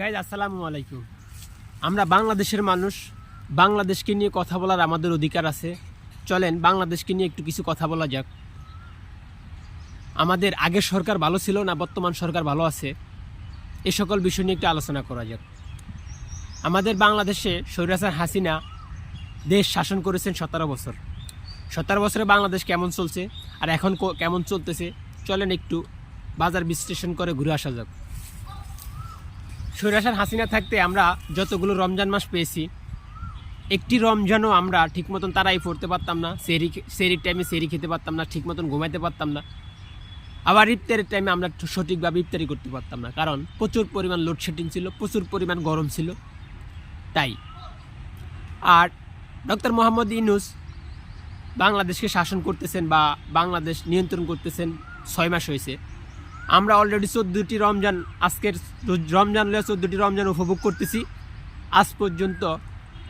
Guys আসসালামু আলাইকুম। আমরা বাংলাদেশের মানুষ, বাংলাদেশকে নিয়ে কথা বলার আমাদের অধিকার আছে। চলেন বাংলাদেশকে নিয়ে একটু কিছু কথা বলা যাক। আমাদের আগের সরকার ভালো ছিল না, বর্তমান সরকার ভালো আছে। এ সকল বিষয় নিয়ে একটু আলোচনা করা যাক। আমাদের বাংলাদেশে সৈরাসার হাসিনা দেশ শাসন করেছেন সতেরো বছর। সতেরো বছরে বাংলাদেশ কেমন চলছে আর এখন কেমন চলতেছে? চলেন একটু বাজার বিশ্লেষণ করে ঘুরে আসা যাক। সৈরাসার হাসিনা থাকতে আমরা যতগুলো রমজান মাস পেয়েছি, একটি রমজানও আমরা ঠিক মতন তারাই পড়তে পারতাম না সেরি সেরির টাইমে সেরি খেতে পারতাম না ঠিক মতন ঘুমাইতে পারতাম না। আবার ইফতারের টাইমে আমরা সঠিকভাবে ইফতারি করতে পারতাম না, কারণ প্রচুর পরিমাণ লোডশেডিং ছিল, প্রচুর পরিমাণ গরম ছিল। তাই। আর ডক্টর মোহাম্মদ ইনুস বাংলাদেশকে শাসন করতেছেন বা বাংলাদেশ নিয়ন্ত্রণ করতেছেন ছয় মাস হয়েছে। আমরা অলরেডি চোদ্দোটি রমজান, আজকের রমজান লয়ে চোদ্দোটি রমজান উপভোগ করতেছি। আজ পর্যন্ত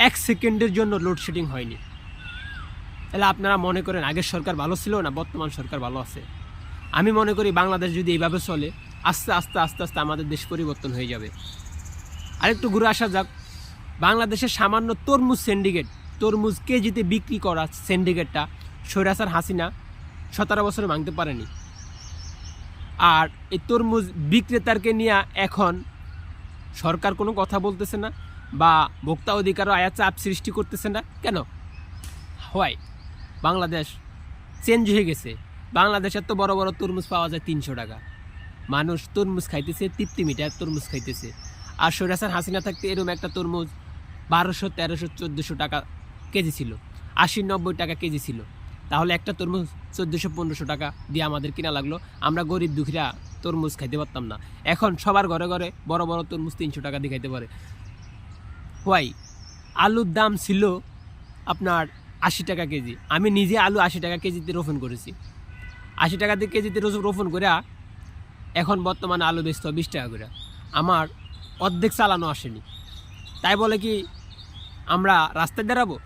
এক সেকেন্ডের জন্য লোডশেডিং হয়নি। তাহলে আপনারা মনে করেন আগের সরকার ভালো ছিল না, বর্তমান সরকার ভালো আছে? আমি মনে করি বাংলাদেশ যদি এইভাবে চলে, আস্তে আস্তে আস্তে আস্তে আমাদের দেশ পরিবর্তন হয়ে যাবে। আরেকটু ঘুরে আসা যাক। বাংলাদেশের সামান্য তরমুজ সিন্ডিকেট তরমুজ কেজিতে বিক্রি করা সিন্ডিকেটটা সৈরাসার হাসিনা সতেরো বছরে ভাঙতে পারেনি। আর এই তরমুজ বিক্রেতারকে নিয়ে এখন সরকার কোনো কথা বলতেছে না বা ভোক্তা অধিকারও আয়া চাপ সৃষ্টি করতেছে না। কেন? হয় বাংলাদেশ চেঞ্জ হয়ে গেছে। বাংলাদেশে এত বড় বড় তরমুজ পাওয়া যায় তিনশো টাকা। মানুষ তরমুজ খাইতেছে, তৃপ্তি মিটার তরমুজ খাইতেছে। আর সৈরাসান হাসিনা থাকতে এরকম একটা তরমুজ বারোশো, তেরোশো, চোদ্দোশো টাকা কেজি ছিল। আশি, নব্বই টাকা কেজি ছিল। তাহলে একটা তরমুজ চোদ্দোশো, পনেরোশো টাকা দিয়ে আমাদের কিনা লাগল। আমরা গরিব দুঃখীরা তরমুজ খাইতে পারতাম না। এখন সবার ঘরে ঘরে বড় বড় তরমুজ তিনশো টাকা দিয়ে খাইতে পারে। হোয়াই, আলুর দাম ছিল আপনার আশি টাকা কেজি। আমি নিজে আলু আশি টাকা কেজিতে রোপণ করেছি। আশি টাকা দিয়ে কেজিতে রোপণ করে এখন বর্তমানে আলু বেচতে বিশ টাকা করে আমার অর্ধেক চালানো আসেনি। তাই বলে কি আমরা রাস্তায় দাঁড়াবো?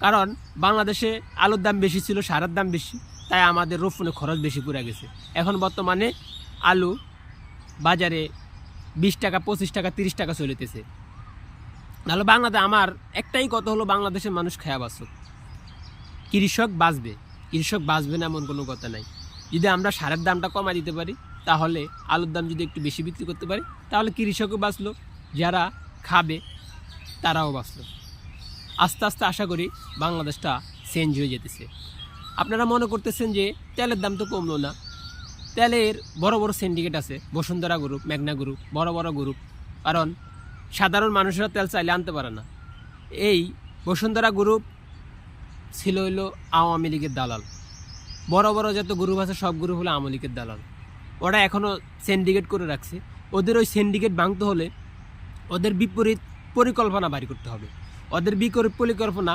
কারণ বাংলাদেশে আলুর দাম বেশি ছিল, সারের দাম বেশি, তাই আমাদের রোপণে খরচ বেশি পড়ে গেছে। এখন বর্তমানে আলু বাজারে বিশ টাকা, পঁচিশ টাকা, তিরিশ টাকা চলিতেছে। নাহলে বাংলাদেশ আমার একটাই কথা হলো, বাংলাদেশের মানুষ খেয়া বাঁচুক কৃষক বাঁচবে। কৃষক বাঁচবে না এমন কোনো কথা নাই। যদি আমরা সারের দামটা কমাই দিতে পারি, তাহলে আলুর দাম যদি একটু বেশি বিক্রি করতে পারি, তাহলে কৃষকও বাঁচলো, যারা খাবে, তারাও বাঁচলো। আস্তে আস্তে আশা করি বাংলাদেশটা চেঞ্জ হয়ে যেতেছে। আপনারা মনে করতেছেন যে তেলের দাম তো কমলো না। তেলের বড় বড় সিন্ডিকেট আছে, বসুন্ধরা গ্রুপ মেঘনা গ্রুপ বড় বড় গ্রুপ কারণ সাধারণ মানুষেরা তেল চাইলে আনতে পারে না। এই বসুন্ধরা গ্রুপ ছিল হইল আওয়ামী লীগের দালাল। বড় বড় যত গ্রুপ আছে, সব গ্রুপ হলো আওয়ামী লীগের দালাল। ওরা এখনও সিন্ডিকেট করে রাখছে। ওদের ওই সিন্ডিকেট ভাঙতে হলে ওদের বিপরীত পরিকল্পনা বাড়ি করতে হবে। ওদের বিপরীত পরিকল্পনা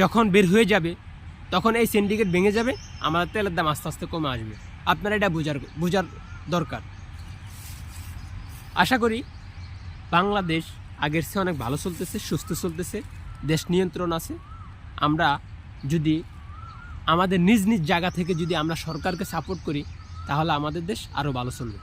যখন বের হয়ে যাবে, তখন এই সিন্ডিকেট ভেঙে যাবে আমাদের তেলের দাম আস্তে আস্তে কমে আসবে। আপনারা এটা বোঝার বোঝার দরকার। আশা করি বাংলাদেশ আগের চেয়ে অনেক ভালো চলতেছে, সুস্থ চলতেছে, দেশ নিয়ন্ত্রণ আছে। আমরা যদি আমাদের নিজ নিজ জায়গা থেকে যদি আমরা সরকারকে সাপোর্ট করি, তাহলে আমাদের দেশ আরও ভালো চলবে।